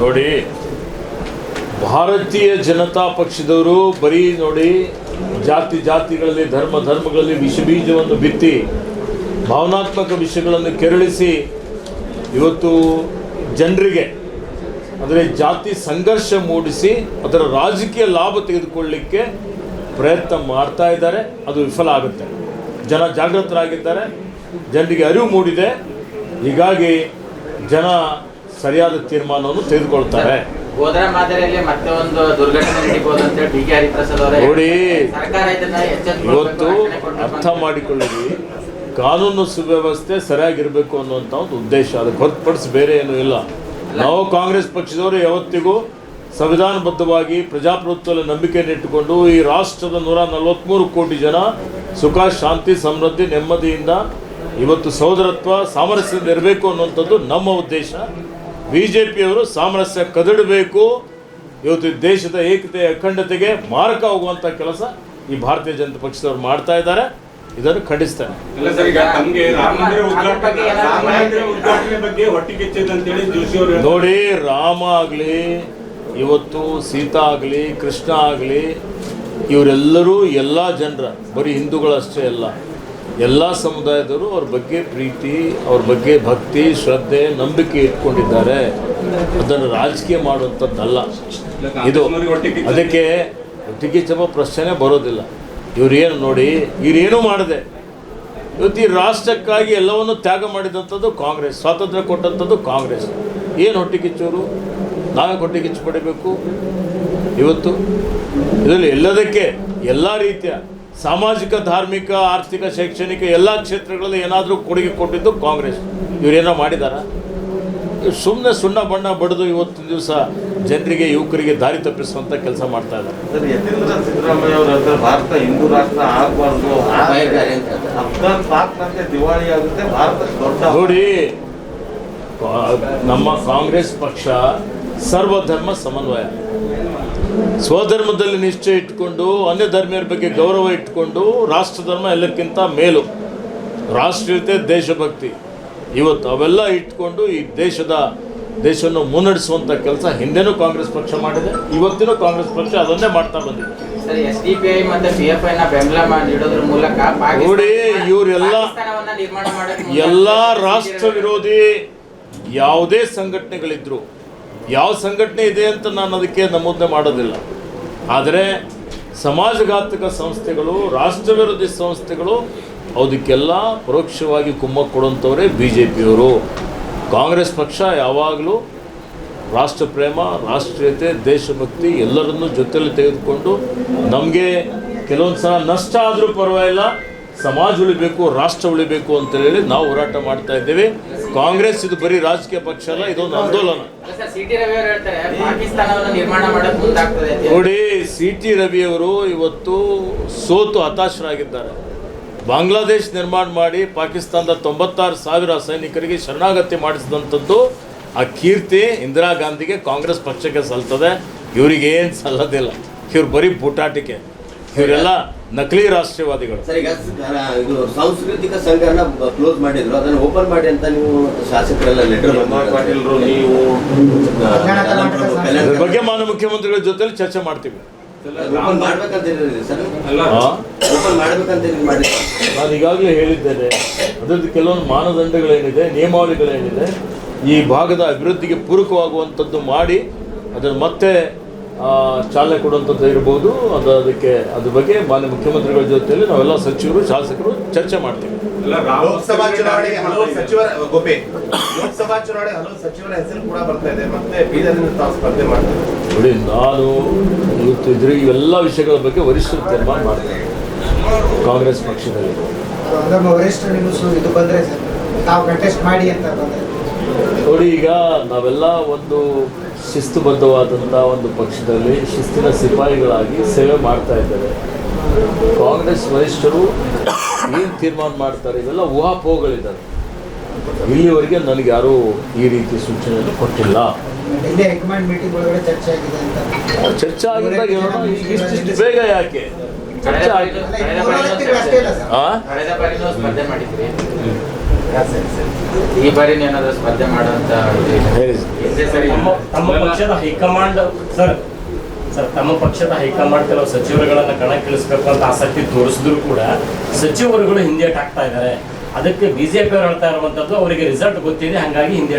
ನೋಡಿ, ಭಾರತೀಯ ಜನತಾ ಪಕ್ಷದವರು ಬರೀ ನೋಡಿ, ಜಾತಿ ಜಾತಿಗಳಲ್ಲಿ, ಧರ್ಮ ಧರ್ಮಗಳಲ್ಲಿ ವಿಷ ಬೀಜವನ್ನು ಬಿತ್ತಿ, ಭಾವನಾತ್ಮಕ ವಿಷಯಗಳನ್ನು ಕೆರಳಿಸಿ, ಇವತ್ತು ಜನರಿಗೆ, ಅಂದರೆ ಜಾತಿ ಸಂಘರ್ಷ ಮೂಡಿಸಿ, ಅದರ ರಾಜಕೀಯ ಲಾಭ ತೆಗೆದುಕೊಳ್ಳಲಿಕ್ಕೆ ಪ್ರಯತ್ನ ಮಾಡ್ತಾ ಇದ್ದಾರೆ. ಅದು ವಿಫಲ ಆಗುತ್ತೆ. ಜನ ಜಾಗೃತರಾಗಿದ್ದಾರೆ. ಜನರಿಗೆ ಅರಿವು ಮೂಡಿದೆ. ಹೀಗಾಗಿ ಜನ ಸರಿಯಾದ ತೀರ್ಮಾನವನ್ನು ತೆಗೆದುಕೊಳ್ತಾರೆ. ಹೋದ್ರ ಮಾದರಿಯಲ್ಲಿ ಮತ್ತೆ ಒಂದು ದುರ್ಘಟನೆ ನಡೀಬಹುದು ಅಂತ ಹೇಳಿ ಡಿ ಕೆ ಹರಿಪ್ರಸಾದ್ ಅವರೇ ನೋಡಿ, ಸರ್ಕಾರ ಇದನ್ನ ಇವತ್ತು ಅರ್ಥ. ಮಾಡಿಕೊಳ್ಳಿ ಕಾನೂನು ಸುವ್ಯವಸ್ಥೆ ಸರಿಯಾಗಿರಬೇಕು ಅನ್ನುವಂಥ ಒಂದು ಉದ್ದೇಶ. ಅದಕ್ಕೆ ಹೊರತುಪಡಿಸಿ ಬೇರೆ ಏನೂ ಇಲ್ಲ. ನಾವು ಕಾಂಗ್ರೆಸ್ ಪಕ್ಷದವರು ಯಾವತ್ತಿಗೂ ಸಂವಿಧಾನಬದ್ಧವಾಗಿ ಪ್ರಜಾಪ್ರಭುತ್ವದಲ್ಲಿ ನಂಬಿಕೆಯನ್ನು ಇಟ್ಟುಕೊಂಡು ಈ ರಾಷ್ಟ್ರದ ನೂರ ನಲವತ್ತ್ಮೂರು ಕೋಟಿ ಜನ ಸುಖ ಶಾಂತಿ ಸಮೃದ್ಧಿ ನೆಮ್ಮದಿಯಿಂದ ಇವತ್ತು ಸಹೋದರತ್ವ ಸಾಮರಸ್ಯದಿಂದ ಇರಬೇಕು ಅನ್ನುವಂಥದ್ದು ನಮ್ಮ ಉದ್ದೇಶ. ಬಿ ಜೆ ಪಿಯವರು ಸಾಮರಸ್ಯ ಕದಡಬೇಕು. ಇವತ್ತು ದೇಶದ ಏಕತೆ ಅಖಂಡತೆಗೆ ಮಾರಕ ಹೋಗುವಂಥ ಕೆಲಸ ಈ ಭಾರತೀಯ ಜನತಾ ಪಕ್ಷದವರು ಮಾಡ್ತಾ ಇದ್ದಾರೆ. ಇದನ್ನು ಖಂಡಿಸ್ತಾರೆ. ನೋಡಿ ರಾಮ ಆಗಲಿ ಇವತ್ತು ಸೀತಾ ಆಗಲಿ ಕೃಷ್ಣ ಆಗಲಿ ಇವರೆಲ್ಲರೂ ಎಲ್ಲ ಜನರ ಬರೀ ಹಿಂದೂಗಳಷ್ಟೇ ಅಲ್ಲ ಎಲ್ಲ ಸಮುದಾಯದವರು ಅವ್ರ ಬಗ್ಗೆ ಪ್ರೀತಿ, ಅವ್ರ ಬಗ್ಗೆ ಭಕ್ತಿ, ಶ್ರದ್ಧೆ, ನಂಬಿಕೆ ಇಟ್ಕೊಂಡಿದ್ದಾರೆ. ಅದನ್ನು ರಾಜಕೀಯ ಮಾಡುವಂಥದ್ದಲ್ಲ. ಇದು ಅದಕ್ಕೆ ಒಟ್ಟಿಗೆ ಚಪ ಪ್ರಶ್ನೆ ಬರೋದಿಲ್ಲ. ಇವ್ರೇನು ನೋಡಿ, ಇವ್ರೇನು ಮಾಡಿದೆ. ಇವತ್ತು ಈ ರಾಷ್ಟ್ರಕ್ಕಾಗಿ ಎಲ್ಲವನ್ನು ತ್ಯಾಗ ಮಾಡಿದಂಥದ್ದು ಕಾಂಗ್ರೆಸ್, ಸ್ವಾತಂತ್ರ್ಯ ಕೊಟ್ಟಂಥದ್ದು ಕಾಂಗ್ರೆಸ್. ಏನು ಹೊಟ್ಟೆ ಕಿಚ್ಚೋರು ನಾವೇ ಹೊಟ್ಟೆ ಕಿಚ್ಚು ಪಡಿಬೇಕು? ಇವತ್ತು? ಇದರಲ್ಲಿ ಎಲ್ಲದಕ್ಕೆ, ಎಲ್ಲ ರೀತಿಯ ಸಾಮಾಜಿಕ ಧಾರ್ಮಿಕ ಆರ್ಥಿಕ ಶೈಕ್ಷಣಿಕ ಎಲ್ಲ ಕ್ಷೇತ್ರಗಳಲ್ಲಿ ಏನಾದರೂ ಕೊಡುಗೆ ಕೊಟ್ಟಿದ್ದು ಕಾಂಗ್ರೆಸ್. ಇವರೇನೋ ಮಾಡಿದಾರ? ಸುಮ್ಮನೆ ಸುಣ್ಣ ಬಣ್ಣ ಬಡಿದು ಇವತ್ತಿನ ದಿವಸ ಜನರಿಗೆ ಯುವಕರಿಗೆ ದಾರಿ ತಪ್ಪಿಸುವಂಥ ಕೆಲಸ ಮಾಡ್ತಾ ಇದ್ದಾರೆ ಸರ್ ಯತೀಂದ್ರ ಸಿದ್ದರಾಮಯ್ಯ ಅವರ ಹತ್ರ ಭಾರತ ಹಿಂದೂ ರಾಷ್ಟ್ರ ಆಗಬಾರ್ದು. ಅಫ್ಘಾನ್ ಪಾಕ್ನಂತೆ ದಿವಾಳಿ ಆಗುತ್ತೆ ಭಾರತ ದೊಡ್ಡ ನೋಡಿ ಕಾ- ನಮ್ಮ ಕಾಂಗ್ರೆಸ್ ಪಕ್ಷ ಸರ್ವಧರ್ಮ ಸಮನ್ವಯ. ಸ್ವಧರ್ಮದಲ್ಲಿ ನಿಷ್ಠೆ ಇಟ್ಕೊಂಡು ಅನ್ಯ ಧರ್ಮೀಯರ ಬಗ್ಗೆ ಗೌರವ ಇಟ್ಕೊಂಡು ರಾಷ್ಟ್ರ ಧರ್ಮ ಎಲ್ಲಕ್ಕಿಂತ ಮೇಲು. ರಾಷ್ಟ್ರೀಯತೆ ದೇಶಭಕ್ತಿ. ಇವತ್ತು ಅವೆಲ್ಲ ಇಟ್ಕೊಂಡು ಈ ದೇಶದ ದೇಶವನ್ನು ಮುನ್ನಡೆಸುವಂಥ ಕೆಲಸ ಹಿಂದೆನೂ ಕಾಂಗ್ರೆಸ್ ಪಕ್ಷ ಮಾಡಿದೆ ಇವತ್ತಿನೂ ಕಾಂಗ್ರೆಸ್ ಪಕ್ಷ ಅದನ್ನೇ ಮಾಡ್ತಾ ಬಂದಿದೆ. ನೋಡಿ, ಇವರೆಲ್ಲ. ಎಲ್ಲ ರಾಷ್ಟ್ರ ವಿರೋಧಿ ಯಾವುದೇ ಸಂಘಟನೆಗಳಿದ್ರು ಯಾವ ಸಂಘಟನೆ ಇದೆ ಅಂತ ನಾನು ಅದಕ್ಕೆ ನಮೂದನೆ ಮಾಡೋದಿಲ್ಲ. ಆದರೆ ಸಮಾಜಘಾತಕ ಸಂಸ್ಥೆಗಳು, ರಾಷ್ಟ್ರ ವಿರೋಧಿ ಸಂಸ್ಥೆಗಳು ಅದಕ್ಕೆಲ್ಲ ಪರೋಕ್ಷವಾಗಿ ಕುಮ್ಮಕ್ಕು ಕೊಡುವಂಥವರೇ ಬಿ ಜೆ ಪಿಯವರು ಕಾಂಗ್ರೆಸ್ ಪಕ್ಷ ಯಾವಾಗಲೂ ರಾಷ್ಟ್ರ ಪ್ರೇಮ, ರಾಷ್ಟ್ರೀಯತೆ, ದೇಶಭಕ್ತಿ ಎಲ್ಲರನ್ನೂ ಜೊತೆಯಲ್ಲಿ ತೆಗೆದುಕೊಂಡು ನಮಗೆ ಕೆಲವೊಂದು ಸಲ ನಷ್ಟ ಆದರೂ ಪರವಾಗಿಲ್ಲ. ಸಮಾಜ ಉಳಿಬೇಕು, ರಾಷ್ಟ್ರ ಉಳಿಬೇಕು ಅಂತ ಹೇಳಿ ನಾವು ಹೋರಾಟ ಮಾಡ್ತಾ ಇದ್ದೇವೆ. ಕಾಂಗ್ರೆಸ್ ಇದು ಬರೀ ರಾಜಕೀಯ ಪಕ್ಷ ಅಲ್ಲ, ಇದೊಂದು ಆಂದೋಲನ. ನೋಡಿ, ಸಿ ಟಿ ರವಿಯವರು ಇವತ್ತು ಸೋತು ಹತಾಶರಾಗಿದ್ದಾರೆ. ಬಾಂಗ್ಲಾದೇಶ್ ನಿರ್ಮಾಣ ಮಾಡಿ ಪಾಕಿಸ್ತಾನದ ತೊಂಬತ್ತಾರು ಸಾವಿರ ಸೈನಿಕರಿಗೆ ಶರಣಾಗತಿ ಮಾಡಿಸಿದಂಥದ್ದು ಆ ಕೀರ್ತಿ ಇಂದಿರಾ ಗಾಂಧಿಗೆ ಕಾಂಗ್ರೆಸ್ ಪಕ್ಷಕ್ಕೆ ಸಲ್ತದೆ. ಇವರಿಗೇನು ಸಲ್ಲದಿಲ್ಲ. ಇವ್ರು ಬರೀ ಬುಟಾಟಿಕೆ. ಇವರೆಲ್ಲ ನಕಲಿ ರಾಷ್ಟ್ರೀಯವಾದಿಗಳು ಸರ್ ಈಗ ಇದು ಸಾಂಸ್ಕೃತಿಕ ಸಂಘನ ಕ್ಲೋಸ್ ಮಾಡಿದ್ರು. ಅದನ್ನ ಓಪನ್ ಮಾಡಿ ಅಂತ ನೀವು ಶಾಸಕರೆಲ್ಲ ಲೆಟರ್ ಪಾಟೀಲ್ರು ನೀವು ಇದ್ರ ಬಗ್ಗೆ ಮಾನ್ಯ ಮುಖ್ಯಮಂತ್ರಿಗಳ ಜೊತೆಲಿ ಚರ್ಚೆ ಮಾಡ್ತೀವಿ. ಓಪನ್ ಮಾಡ್ಬೇಕಂತ ಹೇಳಿದ್ರಿ ಸರ್. ಅಲ್ಲ. ಆ? ಓಪನ್ ಮಾಡ್ಬೇಕಂತ ಮಾಡಿ. ನಾನು ಈಗಾಗಲೇ ಹೇಳಿದ್ದೇನೆ ಅದರದ್ದು ಕೆಲವೊಂದು ಮಾನದಂಡಗಳೇನಿದೆ ನಿಯಮಾವಳಿಗಳೇನಿದೆ ಈ ಭಾಗದ ಅಭಿವೃದ್ಧಿಗೆ ಪೂರಕವಾಗುವಂಥದ್ದು ಮಾಡಿ ಅದನ್ನು ಮತ್ತೆ ಚಾಲನೆ ಕೊಡುವಂಥದ್ದು ಇರ್ಬೋದು. ಅದು ಅದಕ್ಕೆ ಅದ್ರ ಬಗ್ಗೆ ಮಾನ್ಯ ಮುಖ್ಯಮಂತ್ರಿಗಳ ಜೊತೆಯಲ್ಲಿ ನಾವೆಲ್ಲ ಸಚಿವರು ಶಾಸಕರು ಚರ್ಚೆ ಮಾಡ್ತೀವಿ. ಲೋಕಸಭಾ ಚುನಾವಣೆಗೆ ಹಲವು ಸಚಿವರ ಗೋಪಿ ಲೋಕಸಭಾ ಚುನಾವಣೆ ಹಲವು ಸಚಿವರ ಹೆಸರು ಕೂಡ ಬರ್ತಾ ಇದೆ. ಮತ್ತೆ ಬೀದರ್ನಿಂದ ತಾವು ಸ್ಪರ್ಧೆ ಮಾಡ್ತೀವಿ ನೋಡಿ ನಾನು ಇವತ್ತು ಇದ್ರ ಇವೆಲ್ಲ ವಿಷಯಗಳ ಬಗ್ಗೆ ವರಿಷ್ಠರು ತೀರ್ಮಾನ ಮಾಡ್ತೇನೆ ಕಾಂಗ್ರೆಸ್ ಪಕ್ಷದಲ್ಲಿ. ನಮ್ಮ ವರಿಷ್ಠ ನಿಲ್ಲಿಸು ಇದು ಬಂದರೆ ಸರ್ ತಾವು ಕಂಟೆಸ್ಟ್ ಮಾಡಿ ಅಂತ ಬಂದ್ರೆ. ನೋಡಿ ಈಗ ನಾವೆಲ್ಲ ಒಂದು ಶಿಸ್ತುಬದ್ಧವಾದಂಥ ಒಂದು ಪಕ್ಷದಲ್ಲಿ ಶಿಸ್ತಿನ ಸಿಪಾಯಿಗಳಾಗಿ ಸೇವೆ ಮಾಡ್ತಾ ಇದ್ದಾರೆ. ಕಾಂಗ್ರೆಸ್ ವರಿಷ್ಠರು ಏನು ತೀರ್ಮಾನ ಮಾಡ್ತಾರೆ? ಇವೆಲ್ಲ ಊಹಾಪೋಹಗಳಿದ್ದಾರೆ ಇಲ್ಲಿವರೆಗೆ ನನಗೆ ಯಾರೂ ಈ ರೀತಿ ಸೂಚನೆಯನ್ನು ಕೊಟ್ಟಿಲ್ಲ. ಚರ್ಚೆ ಆಗಿದೆ ಅಂತ. ಚರ್ಚೆ ಆಗಿದ್ದಾಗ ಇಷ್ಟಿಷ್ಟು ಬೇಗ ಯಾಕೆ? ಚರ್ಚೆ ಆಗಿ ಈ ಬಾರಿ ಏನಾದ್ರು ಸ್ಪರ್ಧೆ ಮಾಡುವಂತ ತಮ್ಮ ಪಕ್ಷದ ಹೈಕಮಾಂಡ್ ಸರ್ ಸರ್ ತಮ್ಮ ಪಕ್ಷದ ಹೈಕಮಾಂಡ್ ಕೆಲವು ಸಚಿವರುಗಳನ್ನ ಕಣಕ್ಕಿಳಿಸ್ಬೇಕು ಅಂತ ಆಸಕ್ತಿ ತೋರಿಸಿದ್ರು ಕೂಡ ಸಚಿವರುಗಳು ಹಿಂದೇಟ್ ಆಗ್ತಾ ಇದ್ದಾರೆ. ಅದಕ್ಕೆ ಬಿಜೆಪಿ ಅವರು ಹೇಳ್ತಾ ಇರುವಂತದ್ದು ಅವರಿಗೆ ರಿಸಲ್ಟ್ ಗೊತ್ತಿದೆ ಹಂಗಾಗಿ ಹಿಂದೆ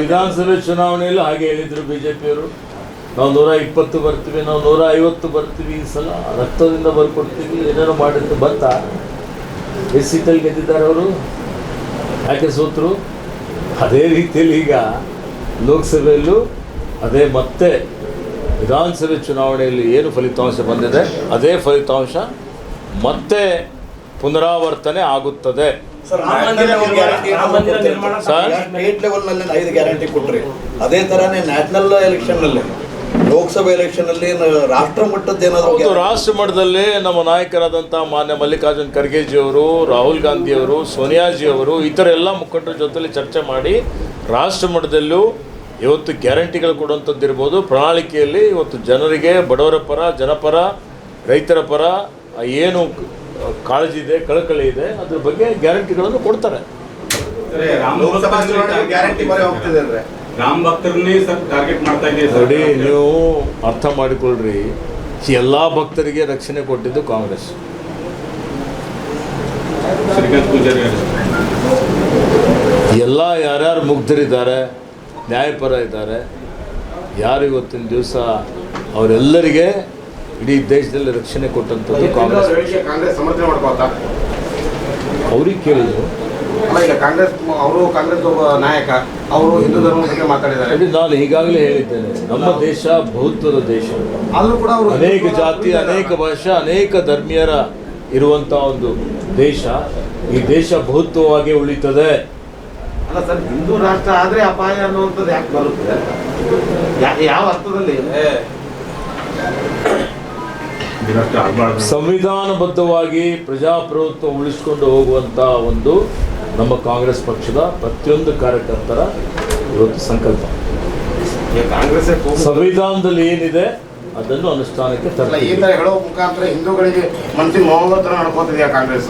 ವಿಧಾನಸಭೆ ಚುನಾವಣೆಯಲ್ಲಿ ಹಾಗೆ ಹೇಳಿದ್ರು ಬಿಜೆಪಿಯವರು ನಾವು ನೂರ ಇಪ್ಪತ್ತು ಬರ್ತೀವಿ ನಾವು ನೂರ ಐವತ್ತು ಬರ್ತೀವಿ ಈ ಸಲ ರಕ್ತದಿಂದ ಬರ್ಕೊಡ್ತೀವಿ ಏನೇನೋ ಮಾಡಿದ್ದು ಬಂತ ಎಷ್ಟು ಸೀಟಲ್ಲಿ ಗೆದ್ದಿದ್ದಾರೆ ಅವರು. ಯಾಕೆ ಸೋತರು. ಅದೇ ರೀತಿಯಲ್ಲಿ ಈಗ ಲೋಕಸಭೆಯಲ್ಲೂ ಅದೇ ಮತ್ತೆ ವಿಧಾನಸಭೆ ಚುನಾವಣೆಯಲ್ಲಿ ಏನು ಫಲಿತಾಂಶ ಬಂದಿದೆ ಅದೇ ಫಲಿತಾಂಶ ಮತ್ತೆ ಪುನರಾವರ್ತನೆ ಆಗುತ್ತದೆ. ಸರ್? ಸ್ಟೇಟ್ ಲೆವೆಲ್ನಲ್ಲಿ ಐದು ಗ್ಯಾರಂಟಿ ಕೊಟ್ರಿ. ಅದೇ ಥರನೇ ನ್ಯಾಷನಲ್ ಎಲೆಕ್ಷನ್ನಲ್ಲಿ. ಲೋಕಸಭೆ ಎಲೆಕ್ಷನ್ ಅಲ್ಲಿ ರಾಷ್ಟ್ರ ಮಟ್ಟದ ಏನಾದರೂ ರಾಷ್ಟ್ರ ಮಟ್ಟದಲ್ಲಿ ನಮ್ಮ ನಾಯಕರಾದಂಥ ಮಾನ್ಯ ಮಲ್ಲಿಕಾರ್ಜುನ್ ಖರ್ಗೆಜಿಯವರು ರಾಹುಲ್ ಗಾಂಧಿಯವರು ಸೋನಿಯಾಜಿಯವರು ಇತರ ಎಲ್ಲ ಮುಖಂಡರ ಜೊತೆಲಿ ಚರ್ಚೆ ಮಾಡಿ ರಾಷ್ಟ್ರ ಮಟ್ಟದಲ್ಲೂ ಇವತ್ತು ಗ್ಯಾರಂಟಿಗಳು ಕೊಡುವಂಥದ್ದು ಇರ್ಬೋದು. ಪ್ರಣಾಳಿಕೆಯಲ್ಲಿ ಇವತ್ತು ಜನರಿಗೆ ಬಡವರ ಪರ ಜನಪರ ರೈತರ ಪರ ಏನು ಕಾಳಜಿ ಇದೆ ಕಳಕಳಿ ಇದೆ ಅದ್ರ ಬಗ್ಗೆ ಗ್ಯಾರಂಟಿಗಳನ್ನು ಕೊಡ್ತಾರೆ. ರಾಮ್ ಭಕ್ತರನ್ನೇ ಸರ್ ಟಾರ್ಗೆಟ್ ಮಾಡ್ತಾ ಇದೆ ನೋಡಿ ನೀವು ಅರ್ಥ ಮಾಡಿಕೊಳ್ಳ್ರಿ ಎಲ್ಲ ಭಕ್ತರಿಗೆ ರಕ್ಷಣೆ ಕೊಟ್ಟಿದ್ದು ಕಾಂಗ್ರೆಸ್. ಶ್ರೀಕಾಂತ್ ಪೂಜಾರಿ. ಎಲ್ಲ ಯಾರ್ಯಾರು ಮುಗ್ಧರಿದ್ದಾರೆ ನ್ಯಾಯಪರ ಇದ್ದಾರೆ ಯಾರು ಇವತ್ತಿನ ದಿವಸ ಅವರೆಲ್ಲರಿಗೆ ಇಡೀ ದೇಶದಲ್ಲಿ ರಕ್ಷಣೆ ಕೊಟ್ಟಂಥದ್ದು ಕಾಂಗ್ರೆಸ್. ಕಾಂಗ್ರೆಸ್ ಸಮರ್ಥನೆ ಮಾಡ್ಕೋತಾ ಅವ್ರಿಗೆ ಕೇಳಿದ್ರು. ಅಲ್ಲ ಈಗ ಕಾಂಗ್ರೆಸ್ ಅವರು ಕಾಂಗ್ರೆಸ್ ಒಬ್ಬ ನಾಯಕ ಅವರು ಹಿಂದೂ ಧರ್ಮದ ಬಗ್ಗೆ ಮಾತಾಡಿದ್ದಾರೆ. ನಾನು ಈಗಾಗಲೇ ಹೇಳಿದ್ದೇನೆ ನಮ್ಮ ದೇಶ ಬಹುತ್ವದ ದೇಶ. ಆದರೂ ಕೂಡ ಅವರು ಅನೇಕ ಜಾತಿ ಅನೇಕ ಭಾಷೆ ಅನೇಕ ಧರ್ಮೀಯರ ಇರುವಂಥ ಒಂದು ದೇಶ. ಈ ದೇಶ ಬಹುತ್ವವಾಗಿ ಉಳಿತದೆ. ಅಲ್ಲ ಸರ್ ಹಿಂದೂ ರಾಷ್ಟ್ರ ಆದ್ರೆ ಅಪಾಯ ಅನ್ನುವಂಥದ್ದು ಯಾಕೆ ಬರುತ್ತೆ? ಯಾ- ಯಾವ ಅರ್ಥದಲ್ಲಿ? ಸಂವಿಧಾನಬದ್ಧವಾಗಿ ಪ್ರಜಾಪ್ರಭುತ್ವ ಉಳಿಸ್ಕೊಂಡು ಹೋಗುವಂಥ ಒಂದು ನಮ್ಮ ಕಾಂಗ್ರೆಸ್ ಪಕ್ಷದ ಪ್ರತಿಯೊಂದು ಕಾರ್ಯಕರ್ತರ ಇವತ್ತು ಸಂಕಲ್ಪ. ಸಂವಿಧಾನದಲ್ಲಿ ಏನಿದೆ ಅದನ್ನು ಅನುಷ್ಠಾನಕ್ಕೆ ಈ ತರಲಿದೆ ತರ ಹೇಳೋ ಮುಖಾಂತರ ಹಿಂದೂಗಳಿಗೆ ಕಾಂಗ್ರೆಸ್?